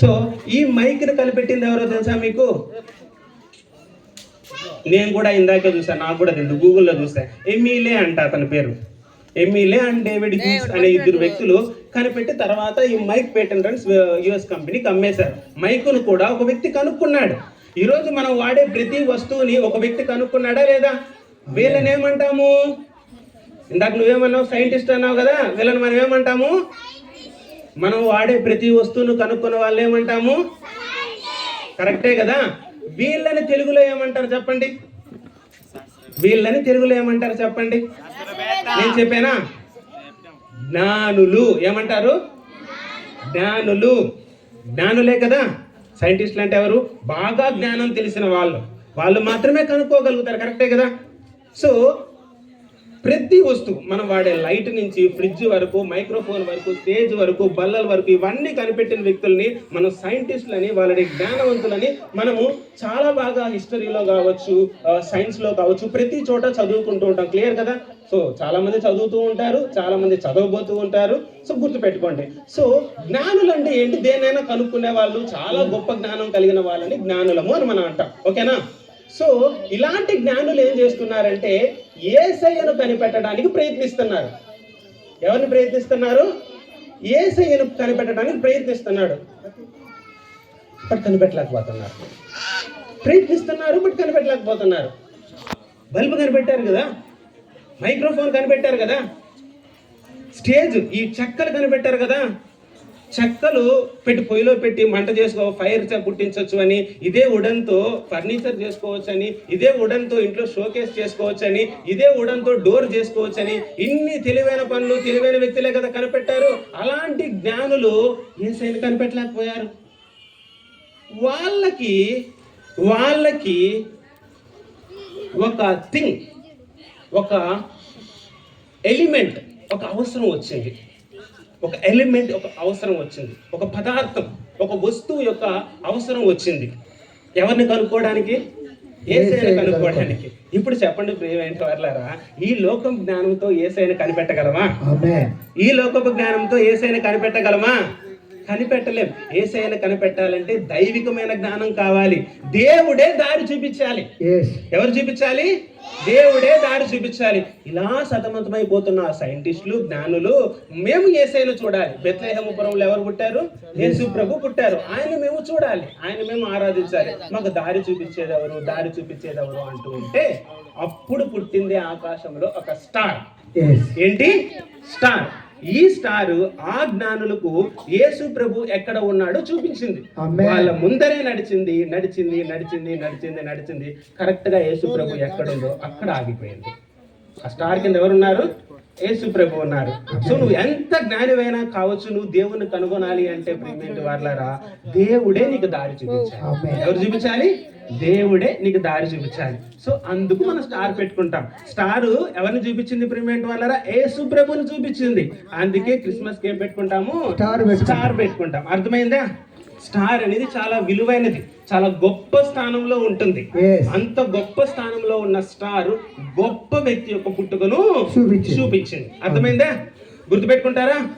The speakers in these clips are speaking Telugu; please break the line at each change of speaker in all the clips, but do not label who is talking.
సో ఈ మైక్ని కనిపెట్టింది ఎవరో తెలుసా మీకు? నేను కూడా ఇందాకే చూసాను నాకు కూడా తెలుసు గూగుల్లో చూసా. ఎమీలే అంట అతని పేరు. ఎమీలే అండ్ డేవిడ్ హ్యూస్ అనే ఇద్దరు వ్యక్తులు కనిపెట్టి తర్వాత ఈ మైక్ పేటెంట్స్ యుఎస్ కంపెనీకి అమ్మేశారు. మైకును కూడా ఒక వ్యక్తి కనుక్కున్నాడు. ఈరోజు మనం వాడే ప్రతి వస్తువుని ఒక వ్యక్తి కనుక్కున్నాడా లేదా? వీళ్ళని ఏమంటాము? ఇందాక నువ్వేమన్నావు? సైంటిస్ట్ అన్నావు కదా వీళ్ళని మనం ఏమంటాము? మనం వాడే ప్రతి వస్తువును కనుక్కున్న వాళ్ళు ఏమంటాము? కరెక్టే కదా? వీళ్ళని తెలుగులో ఏమంటారు చెప్పండి? వీళ్ళని తెలుగులో ఏమంటారు చెప్పండి? నేను చెప్పానా? జ్ఞానులు ఏమంటారు? జ్ఞానులు. జ్ఞానులే కదా? సైంటిస్టులు అంటే ఎవరు? బాగా జ్ఞానం తెలిసిన వాళ్ళు. వాళ్ళు మాత్రమే కనుక్కోగలుగుతారు. కరెక్టే కదా? సో ప్రతి వస్తువు మనం వాడే లైట్ నుంచి ఫ్రిడ్జ్ వరకు మైక్రోఫోన్ వరకు స్టేజ్ వరకు బల్లల వరకు ఇవన్నీ కనిపెట్టిన వ్యక్తుల్ని మనం సైంటిస్టులని వాళ్ళని జ్ఞానవంతులని మనము చాలా బాగా హిస్టరీలో కావచ్చు సైన్స్లో కావచ్చు ప్రతి చోట చదువుకుంటూ ఉంటాం. క్లియర్ కదా? సో చాలా మంది చదువుతూ ఉంటారు చాలా మంది చదవబోతూ ఉంటారు. సో గుర్తుపెట్టుకోండి సో జ్ఞానులు అంటే ఏంటి? దేనైనా కనుక్కునే వాళ్ళు చాలా గొప్ప జ్ఞానం కలిగిన వాళ్ళని జ్ఞానులము అని మనం అంటాం. ఓకేనా? సో ఇలాంటి జ్ఞానులు ఏం చేస్తున్నారంటే ఏసయ్యను కనిపెట్టడానికి ప్రయత్నిస్తున్నారు. ఎవరిని ప్రయత్నిస్తున్నారు? ఏసయ్యను కనిపెట్టడానికి ప్రయత్నిస్తున్నాడు. బట్ కనిపెట్టలేకపోతున్నారు. ప్రయత్నిస్తున్నారు బట్ కనిపెట్టలేకపోతున్నారు. బల్బు కనిపెట్టారు కదా? మైక్రోఫోన్ కనిపెట్టారు కదా? స్టేజ్ ఈ చెక్కలు కనిపెట్టారు కదా? చెక్కలు పెట్టి పొయ్యిలో పెట్టి మంట చేసుకో ఫైర్ పుట్టించవచ్చు అని ఇదే ఉడన్తో ఫర్నిచర్ చేసుకోవచ్చు అని ఇదే ఉడన్తో ఇంట్లో షోకేస్ చేసుకోవచ్చు అని ఇదే ఉడన్తో డోర్ చేసుకోవచ్చు అని ఇన్ని తెలివైన పనులు తెలివైన వ్యక్తులే కదా కనిపెట్టారు. అలాంటి జ్ఞానులు ఏ సైన్ కనిపెట్టలేకపోయారు? వాళ్ళకి వాళ్ళకి ఒక థింగ్ ఒక ఎలిమెంట్ ఒక అవసరం వచ్చింది. ఒక ఎలిమెంట్ ఒక అవసరం వచ్చింది. ఒక పదార్థం ఒక వస్తువు యొక్క అవసరం వచ్చింది. ఎవరిని కనుక్కోవడానికి? ఏసైనా కనుక్కోవడానికి. ఇప్పుడు చెప్పండి ప్రియమైన వాళ్ళారా ఈ లోకం జ్ఞానంతో ఏసైనా కనిపెట్టగలమా? ఈ లోకపు జ్ఞానంతో ఏసైనా కనిపెట్టగలమా? కనిపెట్టలేం. ఏసైనా కనిపెట్టాలంటే దైవికమైన జ్ఞానం కావాలి. దేవుడే దారి చూపించాలి. ఎవరు చూపించాలి? దేవుడే దారి చూపించాలి. ఇలా సతమతమైపోతున్న సైంటిస్టులు జ్ఞానులు మేము ఏసైను చూడాలి. బెత్లహేమపురంలో ఎవరు పుట్టారు? యేసు ప్రభు పుట్టారు. ఆయన మేము చూడాలి. ఆయన మేము ఆరాధించాలి. మాకు దారి చూపించేది ఎవరు? దారి చూపించేది ఎవరు అంటూ ఉంటే అప్పుడు పుట్టింది ఆకాశంలో ఒక స్టార్. ఏంటి? స్టార్. ఈ స్టార్ ఆ జ్ఞానులకు యేసు ప్రభు ఎక్కడ ఉన్నాడో చూపించింది. వాళ్ళ ముందరే నడిచింది నడిచింది నడిచింది నడిచింది నడిచింది. కరెక్ట్గా యేసు ప్రభు ఎక్కడుందో అక్కడ ఆగిపోయింది. ఆ స్టార్ కింద ఎవరున్నారు? యేసు ప్రభు ఉన్నారు సో నువ్వు ఎంత జ్ఞానివైనా కావచ్చు నువ్వు దేవుని కనుగొనాలి అంటే ప్రియమైన వాళ్ళారా దేవుడే నీకు దారి చూపించాలి. ఎవరు చూపించాలి? దేవుడే నీకు దారి చూపించాలి. సో అందుకు మనం స్టార్ పెట్టుకుంటాం. స్టార్ ఎవరిని చూపించింది ప్రిమెంట్ వాళ్ళరా యేసు ప్రభుని చూపించింది. అందుకే క్రిస్మస్కి ఏం పెట్టుకుంటాము?
స్టార్ పెట్టుకుంటాం.
స్టార్ పెట్టుకుంటాం. అర్థమైందా? స్టార్ అనేది చాలా విలువైనది. చాలా గొప్ప స్థానంలో ఉంటుంది. అంత గొప్ప స్థానంలో ఉన్న స్టార్ గొప్ప వ్యక్తి యొక్క పుట్టుకను
చూపించింది.
చూపించింది. అర్థమైందా? గుర్తుపెట్టుకుంటారా?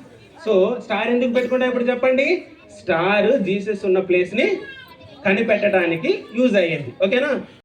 సో స్టార్ ఎందుకు పెట్టుకుంటా ఇప్పుడు చెప్పండి. స్టార్ జీసస్ ఉన్న ప్లేస్ని కనిపెట్టడానికి యూజ్ అయ్యింది. ఓకేనా?